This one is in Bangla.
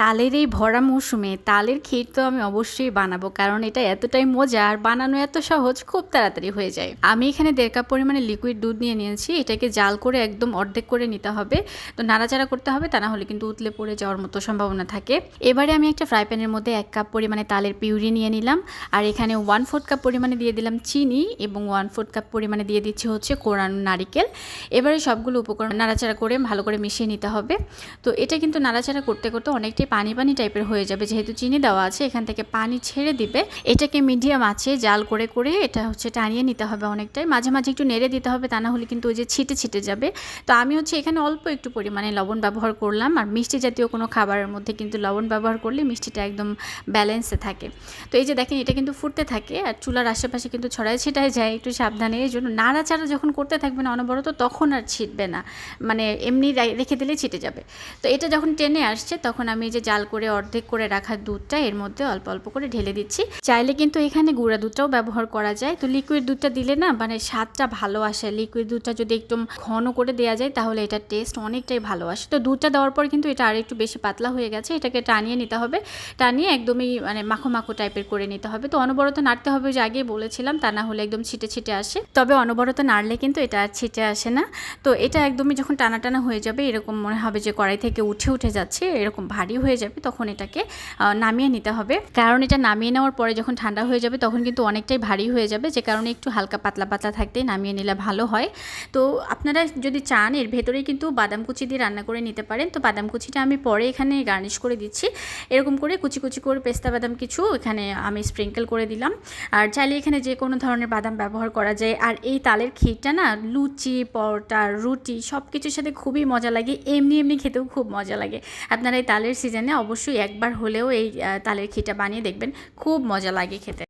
তালের এই ভরা মৌসুমে তালের ক্ষীর তো আমি অবশ্যই বানাবো, কারণ এটা এতটাই মজা আর বানানো এত সহজ, খুব তাড়াতাড়ি হয়ে যায়। আমি এখানে দেড় কাপ পরিমাণে লিকুইড দুধ নিয়ে নিয়েছি, এটাকে জাল করে একদম অর্ধেক করে নিতে হবে। তো নাড়াচাড়া করতে হবে, তা না হলে কিন্তু উতলে পড়ে যাওয়ার মতো সম্ভাবনা থাকে। এবারে আমি একটা ফ্রাই প্যানের মধ্যে এক কাপ পরিমাণে তালের পিউরি নিয়ে নিলাম, আর এখানে ওয়ান ফোর্থ কাপ পরিমাণে দিয়ে দিলাম চিনি, এবং ওয়ান ফোর্থ কাপ পরিমাণে দিয়ে দিচ্ছি হচ্ছে কোরানো নারিকেল। এবারে সবগুলো উপকরণ নাড়াচাড়া করে ভালো করে মিশিয়ে নিতে হবে। তো এটা কিন্তু নাড়াচাড়া করতে করতে অনেকটাই পানি পানি টাইপের হয়ে যাবে। যেহেতু চিনি দেওয়া আছে, এখান থেকে পানি ছেড়ে দিবে। এটাকে মিডিয়াম আছে, জাল করে করে এটা হচ্ছে টানিয়ে নিতে হবে অনেকটাই। মাঝে মাঝে একটু নেড়ে দিতে হবে, তা না হলে কিন্তু ওই যে ছিটে ছিটে যাবে। তো আমি হচ্ছে এখানে অল্প একটু পরিমাণে লবণ ব্যবহার করলাম। আর মিষ্টি জাতীয় কোনো খাবারের মধ্যে কিন্তু লবণ ব্যবহার করলে মিষ্টিটা একদম ব্যালেন্সে থাকে। তো এই যে দেখেন, এটা কিন্তু ফুটতে থাকে আর চুলার আশেপাশে কিন্তু ছড়ায় ছিটায় যায়, একটু সাবধানে। এই জন্য নাড়াচাড়া যখন করতে থাকবে না অনবরত, তখন আর ছিটবে না। মানে এমনি রেখে দিলে ছিটে যাবে। তো এটা যখন টেনে আসছে, তখন আমি যে জাল করে অর্ধেক করে রাখা দুধটা এর মধ্যে অল্প অল্প করে ঢেলে দিচ্ছি। চাইলে কিন্তু এখানে গুঁড়া দুধটাও ব্যবহার করা যায়। তো লিকুইড দুধটা দিলে না মানে স্বাদটা ভালো আসে। লিকুইড দুধটা যদি একটু ঘন করে দেওয়া যায়, তাহলে এটার টেস্ট অনেকটাই ভালো আসে। তো দুধটা দেওয়ার পর কিন্তু এটা আর একটু বেশি পাতলা হয়ে গেছে। এটাকে টানিয়ে নিতে হবে। টানিয়ে একদমই মানে মাখো মাখো টাইপের করে নিতে হবে। তো অনবরত নাড়তে হবে যে আগেই বলেছিলাম, তা না হলে একদম ছিটে ছিটে আসে। তবে অনবরত নাড়লে কিন্তু এটা আর ছিটে আসে না। তো এটা একদমই যখন টানা টানা হয়ে যাবে, এরকম মনে হবে যে কড়াই থেকে উঠে উঠে যাচ্ছে, এরকম ভারী হয়ে যাবে তখন এটাকে নামিয়ে নিতে হবে। কারণ এটা নামিয়ে নেওয়ার পরে যখন ঠান্ডা হয়ে যাবে তখন কিন্তু অনেকটাই ভারী হয়ে যাবে। যে কারণে একটু হালকা পাতলা পাতলা থাকতে নামিয়ে নিলে ভালো হয়। তো আপনারা যদি চান, এর ভেতরেই কিন্তু বাদাম কুচি দিয়ে রান্না করে নিতে পারেন। তো বাদাম কুচিটা আমি পরে এখানে গার্নিশ করে দিচ্ছি। এরকম করে কুচি কুচি করে পেস্তা বাদাম কিছু এখানে আমি স্প্রিঙ্কেল করে দিলাম। আর চাইলে এখানে যে কোনো ধরনের বাদাম ব্যবহার করা যায়। আর এই তালের ক্ষীরটা না, লুচি, পরোটা, রুটি সব কিছুর সাথে খুবই মজা লাগে। এমনি এমনি খেতেও খুব মজা লাগে। আপনারা এই তালের সিজনে অবশ্যই একবার হলেও এই তালের খিটা বানিয়ে দেখবেন। খুব মজা লাগে খেতে।